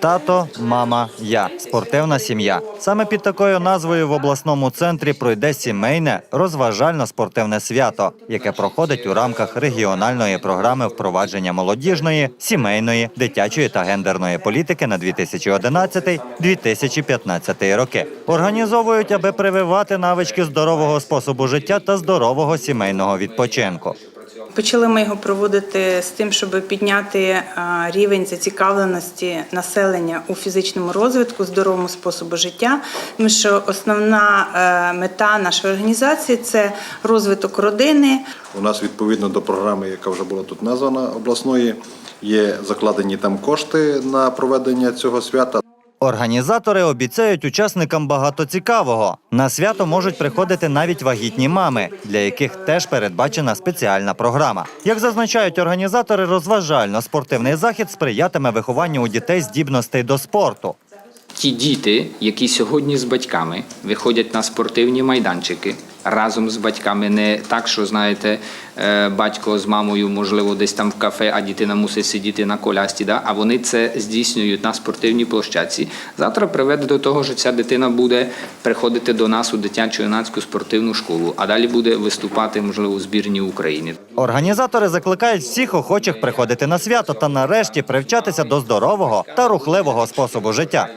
Тато, мама, я спортивна сім'я. Саме під такою назвою в обласному центрі пройде сімейне розважально-спортивне свято, яке проходить у рамках регіональної програми впровадження молодіжної, сімейної, дитячої та гендерної політики на 2011-2015 роки. Організовують, аби прививати навички здорового способу життя та здорового сімейного відпочинку. Почали ми його проводити з тим, щоб підняти рівень зацікавленості населення у фізичному розвитку, здоровому способу життя. Тому що основна е, мета нашої організації це розвиток родини, У нас відповідно до програми, яка вже була тут названа обласної, є закладені там кошти на проведення цього свята. Організатори обіцяють учасникам багато цікавого. На свято можуть приходити навіть вагітні мами, для яких теж передбачена спеціальна програма. Як зазначають організатори, розважально-спортивний захід сприятиме вихованню у дітей здібностей до спорту. Ті діти, які сьогодні з батьками виходять на спортивні майданчики разом з батьками, не так, що знаєте, е, батько з мамою, можливо, десь там в кафе, а дитина мусить сидіти на колясці, да? а вони це здійснюють на спортивній площадці. Завтра приведе до того, що ця дитина буде приходити до нас у дитячу юнацьку спортивну школу, а далі буде виступати, можливо, у збірні України. Організатори закликають всіх охочих приходити на свято та нарешті привчатися до здорового та рухливого способу життя.